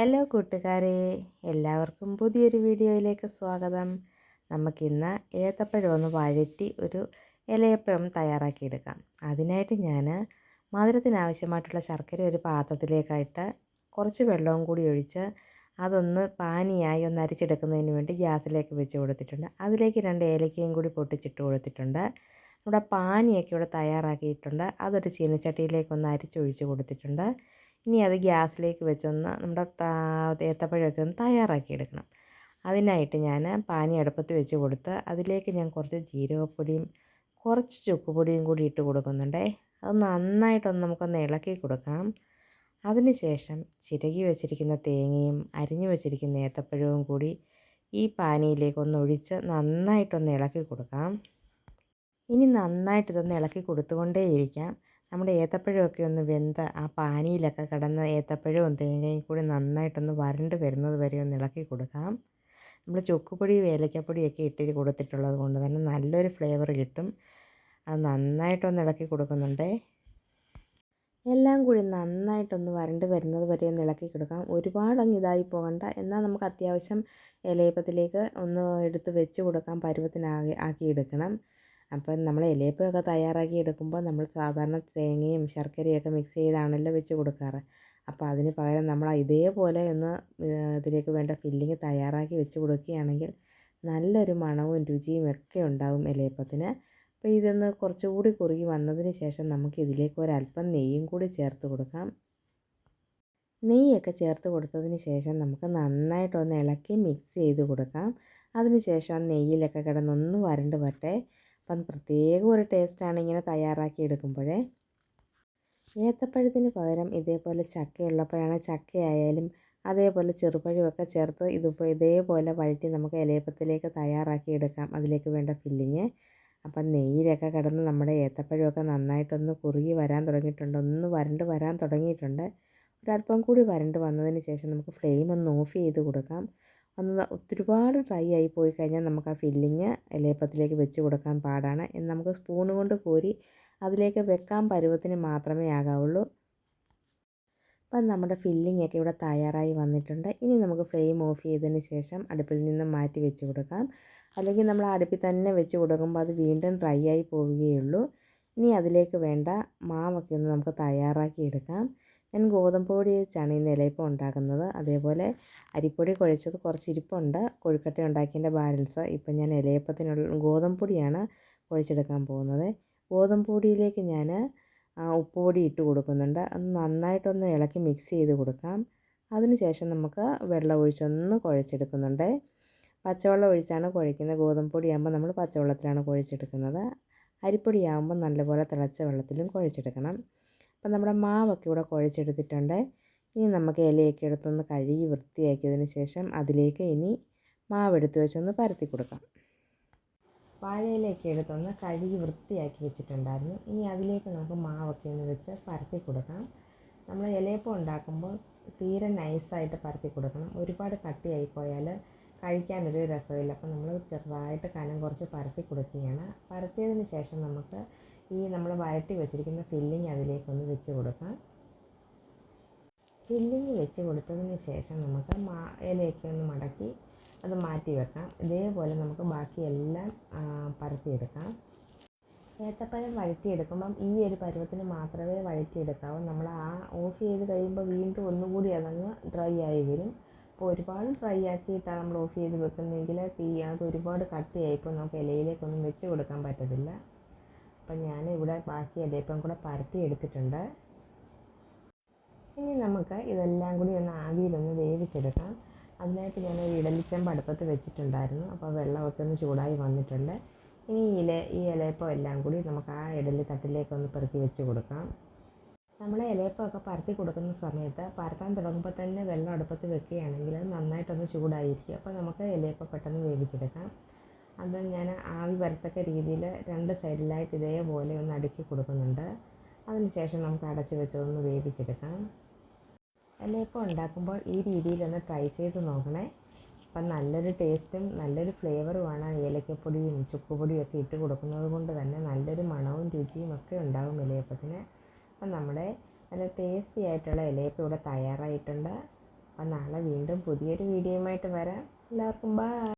Hello കൂട്ടുകാരെ എല്ലാവർക്കും പുതിയൊരു വീഡിയോയിലേക്ക് സ്വാഗതം. നമുക്കിന്ന് ഏത്തപ്പഴം ഒന്ന് വഴറ്റി ഒരു ഇലയപ്പം തയ്യാറാക്കിയെടുക്കാം. അതിനായിട്ട് ഞാൻ മധുരത്തിനാവശ്യമായിട്ടുള്ള ശർക്കര ഒരു പാത്രത്തിലേക്കായിട്ട് കുറച്ച് വെള്ളവും കൂടി ഒഴിച്ച് അതൊന്ന് പാനിയായി ഒന്ന് അരിച്ചെടുക്കുന്നതിന് വേണ്ടി ഗ്യാസിലേക്ക് വെച്ച് കൊടുത്തിട്ടുണ്ട്. അതിലേക്ക് രണ്ട് ഏലക്കയും കൂടി പൊട്ടിച്ചിട്ട് കൊടുത്തിട്ടുണ്ട്. നമ്മുടെ പാനിയൊക്കെ ഇവിടെ തയ്യാറാക്കിയിട്ടുണ്ട്. അതൊരു ചീനച്ചട്ടിയിലേക്ക് ഒന്ന് അരിച്ചൊഴിച്ച് കൊടുത്തിട്ടുണ്ട്. ഇനി അത് ഗ്യാസിലേക്ക് വെച്ചൊന്ന് നമ്മുടെ ഏത്തപ്പഴമൊക്കെ ഒന്ന് തയ്യാറാക്കി എടുക്കണം. അതിനായിട്ട് ഞാൻ പാനി അടുപ്പത്ത് വെച്ച് കൊടുത്ത് അതിലേക്ക് ഞാൻ കുറച്ച് ജീരകപ്പൊടിയും കുറച്ച് ചുക്കുപൊടിയും കൂടി ഇട്ട് കൊടുക്കുന്നുണ്ടേ. അത് നന്നായിട്ടൊന്ന് നമുക്കൊന്ന് ഇളക്കി കൊടുക്കാം. അതിനുശേഷം ചിരകി വെച്ചിരിക്കുന്ന തേങ്ങയും അരിഞ്ഞു വെച്ചിരിക്കുന്ന ഏത്തപ്പഴവും കൂടി ഈ പാനിയിലേക്ക് ഒന്ന് ഒഴിച്ച് നന്നായിട്ടൊന്ന് ഇളക്കി കൊടുക്കാം. ഇനി നന്നായിട്ടിതൊന്ന് ഇളക്കി കൊടുത്തുകൊണ്ടേയിരിക്കാം. നമ്മുടെ ഏത്തപ്പഴമൊക്കെ ഒന്ന് വെന്ത ആ പാനിയിലൊക്കെ കിടന്ന ഏത്തപ്പഴവും തേങ്ങയും കൂടി നന്നായിട്ടൊന്ന് വരണ്ട് വരുന്നത് വരെ ഒന്ന് ഇളക്കി കൊടുക്കാം. നമ്മൾ ചുക്കുപൊടി ഏലക്കപ്പൊടിയൊക്കെ ഇട്ടി കൊടുത്തിട്ടുള്ളത് കൊണ്ട് തന്നെ നല്ലൊരു ഫ്ലേവർ കിട്ടും. അത് നന്നായിട്ടൊന്ന് ഇളക്കി കൊടുക്കുന്നുണ്ടേ. എല്ലാം കൂടി നന്നായിട്ടൊന്ന് വരണ്ട് വരുന്നത് വരെ ഒന്ന് ഇളക്കി കൊടുക്കാം. ഒരുപാട് അങ്ങ് ഇതായി പോകണ്ട. എന്നാൽ നമുക്ക് അത്യാവശ്യം ഇലയപ്പത്തിലേക്ക് ഒന്ന് എടുത്ത് വെച്ച് കൊടുക്കാൻ ആക്കി ആക്കിയെടുക്കണം. അപ്പം നമ്മൾ ഇലയപ്പമൊക്കെ തയ്യാറാക്കി എടുക്കുമ്പോൾ നമ്മൾ സാധാരണ തേങ്ങയും ശർക്കരയൊക്കെ മിക്സ് ചെയ്താണല്ലോ വെച്ച് കൊടുക്കാറ്. അപ്പോൾ അതിന് പകരം നമ്മൾ ഇതേപോലെ ഒന്ന് ഇതിലേക്ക് വേണ്ട ഫില്ലിങ് തയ്യാറാക്കി വെച്ച് കൊടുക്കുകയാണെങ്കിൽ നല്ലൊരു മണവും രുചിയും ഒക്കെ ഉണ്ടാകും ഇലയപ്പത്തിന്. അപ്പോൾ ഇതൊന്ന് കുറച്ചുകൂടി കുറുകി വന്നതിന് ശേഷം നമുക്ക് ഇതിലേക്ക് ഒരല്പം നെയ്യും കൂടി ചേർത്ത് കൊടുക്കാം. നെയ്യൊക്കെ ചേർത്ത് കൊടുത്തതിന് ശേഷം നമുക്ക് നന്നായിട്ടൊന്ന് ഇളക്കി മിക്സ് ചെയ്ത് കൊടുക്കാം. അതിന് ശേഷം നെയ്യിലൊക്കെ കിടന്നൊന്ന് വരണ്ട് വരട്ടെ. അപ്പം പ്രത്യേക ഒരു ടേസ്റ്റാണ് ഇങ്ങനെ തയ്യാറാക്കി എടുക്കുമ്പോഴേ. ഏത്തപ്പഴത്തിന് പകരം ഇതേപോലെ ചക്കയുള്ളപ്പോഴാണ് ചക്കയായാലും അതേപോലെ ചെറുപഴമൊക്കെ ചേർത്ത് ഇതിപ്പോൾ ഇതേപോലെ വഴറ്റി നമുക്ക് ഇലയപ്പത്തിലേക്ക് തയ്യാറാക്കി എടുക്കാം. അതിലേക്ക് വേണ്ട ഫില്ലിങ് അപ്പം നെയ്യിലൊക്കെ കിടന്ന് നമ്മുടെ ഏത്തപ്പഴമൊക്കെ നന്നായിട്ടൊന്ന് കുറുകി വരാൻ തുടങ്ങിയിട്ടുണ്ട്. ഒന്ന് വരണ്ട് വരാൻ തുടങ്ങിയിട്ടുണ്ട്. ഒരല്പം കൂടി വരണ്ട് വന്നതിന് ശേഷം നമുക്ക് ഫ്ലെയിം ഒന്ന് ഓഫ് ചെയ്ത് കൊടുക്കാം. ഒന്ന് ഒത്തിരിപാട് ഡ്രൈ ആയി പോയി കഴിഞ്ഞാൽ നമുക്ക് ആ ഫില്ലിങ് ലേപ്പത്തിലേക്ക് വെച്ച് കൊടുക്കാൻ പാടാണ്. നമുക്ക് സ്പൂൺ കൊണ്ട് കോരി അതിലേക്ക് വെക്കാൻ പരുവത്തിന് മാത്രമേ ആകാവുള്ളൂ. അപ്പം നമ്മുടെ ഫില്ലിംഗ് ഒക്കെ ഇവിടെ തയ്യാറായി വന്നിട്ടുണ്ട്. ഇനി നമുക്ക് ഫ്ലെയിം ഓഫ് ചെയ്തതിന് ശേഷം അടുപ്പിൽ നിന്ന് മാറ്റി വെച്ച് കൊടുക്കാം. അല്ലെങ്കിൽ നമ്മൾ അടുപ്പിൽ തന്നെ വെച്ച് കൊടുക്കുമ്പോൾ അത് വീണ്ടും ഡ്രൈ ആയി പോവുകയുള്ളൂ ഇനി അതിലേക്ക് വേണ്ട മാവൊക്കെ ഒന്ന് നമുക്ക് തയ്യാറാക്കി എടുക്കാം. ഞാൻ ഗോതമ്പ് പൊടി വെച്ചാണ് ഈ നിലയപ്പം ഉണ്ടാക്കുന്നത്. അതേപോലെ അരിപ്പൊടി കുഴച്ചത് കുറച്ച് ഇരിപ്പുണ്ട്. കൊഴുക്കട്ട ഉണ്ടാക്കിയതിന്റെ ബാലൻസ് ഇപ്പം ഞാൻ ഇലയപ്പത്തിനുള്ള ഗോതമ്പ് പൊടിയാണ് കുഴച്ചെടുക്കാൻ പോകുന്നത്. ഗോതമ്പ് പൊടിയിലേക്ക് ഞാൻ ഉപ്പുപൊടി ഇട്ട് കൊടുക്കുന്നുണ്ട്. അത് നന്നായിട്ടൊന്ന് ഇളക്കി മിക്സ് ചെയ്ത് കൊടുക്കാം. അതിനുശേഷം നമുക്ക് വെള്ളം ഒഴിച്ചൊന്ന് കുഴച്ചെടുക്കുന്നുണ്ട്. പച്ചവെള്ളം ഒഴിച്ചാണ് കുഴയ്ക്കുന്നത്. ഗോതമ്പ് പൊടിയാകുമ്പോൾ നമ്മൾ പച്ചവെള്ളത്തിലാണ് കുഴച്ചെടുക്കുന്നത്. അരിപ്പൊടിയാകുമ്പോൾ നല്ലപോലെ തിളച്ച വെള്ളത്തിലും കുഴച്ചെടുക്കണം. അപ്പം നമ്മുടെ മാവൊക്കെ ഇവിടെ കുഴച്ചെടുത്തിട്ടുണ്ട്. ഇനി നമുക്ക് ഇലയൊക്കെ എടുത്തൊന്ന് കഴുകി വൃത്തിയാക്കിയതിന് ശേഷം അതിലേക്ക് ഇനി മാവ് മാവെടുത്ത് വെച്ചൊന്ന് പരത്തി കൊടുക്കാം. വാഴയിലേക്ക് എടുത്തൊന്ന് കഴുകി വൃത്തിയാക്കി വെച്ചിട്ടുണ്ടായിരുന്നു. ഇനി അതിലേക്ക് നമുക്ക് മാവൊക്കെ ഒന്ന് വെച്ച് പരത്തി കൊടുക്കാം. നമ്മൾ ഇലയപ്പം ഉണ്ടാക്കുമ്പോൾ തീരെ നൈസായിട്ട് പരത്തി കൊടുക്കണം. ഒരുപാട് കട്ടിയായി പോയാൽ കഴിക്കാനൊരു രസമില്ല. അപ്പോൾ നമ്മൾ ചെറുതായിട്ട് കനം കുറച്ച് പരത്തി കൊടുക്കുകയാണ്. പരത്തിയതിന് ശേഷം നമുക്ക് ഈ നമ്മൾ വഴട്ടി വെച്ചിരിക്കുന്ന ഫില്ലിങ് അതിലേക്കൊന്ന് വെച്ച് കൊടുക്കാം. ഫില്ലിങ് വെച്ച് കൊടുത്തതിന് ശേഷം നമുക്ക് ഇലയൊക്കെ ഒന്ന് മടക്കി അത് മാറ്റി വെക്കാം. ഇതേപോലെ നമുക്ക് ബാക്കിയെല്ലാം പരത്തിയെടുക്കാം. ഏത്തപ്പഴം വഴറ്റിയെടുക്കുമ്പം ഈ ഒരു പരുവത്തിന് മാത്രമേ വഴറ്റിയെടുക്കാവൂ. നമ്മൾ ആ ഓഫ് ചെയ്ത് കഴിയുമ്പോൾ വീണ്ടും ഒന്നുകൂടി അതങ്ങ് ഡ്രൈ ആയി വരും. അപ്പോൾ ഒരുപാട് ഡ്രൈ ആക്കിയിട്ടാണ് നമ്മൾ ഓഫ് ചെയ്ത് വെക്കുന്നതെങ്കിൽ തീ അത് ഒരുപാട് കട്ടിയായിപ്പോൾ നമുക്ക് ഇലയിലേക്കൊന്നും വെച്ച് കൊടുക്കാൻ പറ്റത്തില്ല. അപ്പം ഞാൻ ഇവിടെ ബാക്കി ഇലയപ്പം കൂടെ പരത്തി എടുത്തിട്ടുണ്ട്. ഇനി നമുക്ക് ഇതെല്ലാം കൂടി ഒന്ന് ആവിയിലൊന്ന് വേവിച്ചെടുക്കാം. അതിനായിട്ട് ഞാൻ ഒരു ഇഡലിച്ചമ്പ് അടുപ്പത്ത് വെച്ചിട്ടുണ്ടായിരുന്നു. അപ്പോൾ വെള്ളമൊക്കെ ഒന്ന് ചൂടായി വന്നിട്ടുണ്ട്. ഇനി ഇല ഈ ഇലയപ്പം എല്ലാം കൂടി നമുക്ക് ആ ഇഡലി തട്ടിലേക്കൊന്ന് പെറുക്കി വെച്ച് കൊടുക്കാം. നമ്മൾ ഇലയപ്പമൊക്കെ പരത്തി കൊടുക്കുന്ന സമയത്ത് പരത്താൻ തുടങ്ങുമ്പോൾ തന്നെ വെള്ളം അടുപ്പത്ത് വെക്കുകയാണെങ്കിൽ നന്നായിട്ടൊന്ന് ചൂടായിരിക്കും. അപ്പോൾ നമുക്ക് ഇലയപ്പം പെട്ടെന്ന് വേവിച്ചെടുക്കാം. അത് ഞാൻ ആവി വരത്തക്ക രീതിയിൽ രണ്ട് സൈഡിലായിട്ട് ഇതേപോലെ ഒന്ന് അടുക്കി കൊടുക്കുന്നുണ്ട്. അതിന് ശേഷം നമുക്ക് അടച്ച് വെച്ചതൊന്ന് വേവിച്ചെടുക്കാം. എല്ലയപ്പം ഉണ്ടാക്കുമ്പോൾ ഈ രീതിയിലൊന്ന് ട്രൈ ചെയ്ത് നോക്കണേ. അപ്പം നല്ലൊരു ടേസ്റ്റും നല്ലൊരു ഫ്ലേവറുമാണ് ഏലക്കപ്പൊടിയും ചുക്കുപൊടിയും ഒക്കെ ഇട്ട് കൊടുക്കുന്നത് കൊണ്ട് തന്നെ നല്ലൊരു മണവും രുചിയും ഒക്കെ ഉണ്ടാകും ഇലയപ്പത്തിന്. അപ്പം നമ്മുടെ നല്ല ടേസ്റ്റി ആയിട്ടുള്ള ഇലയപ്പം ഇവിടെ തയ്യാറായിട്ടുണ്ട്. അപ്പം നാളെ വീണ്ടും പുതിയൊരു വീഡിയോയുമായിട്ട് വരാം. എല്ലാവർക്കും ബൈ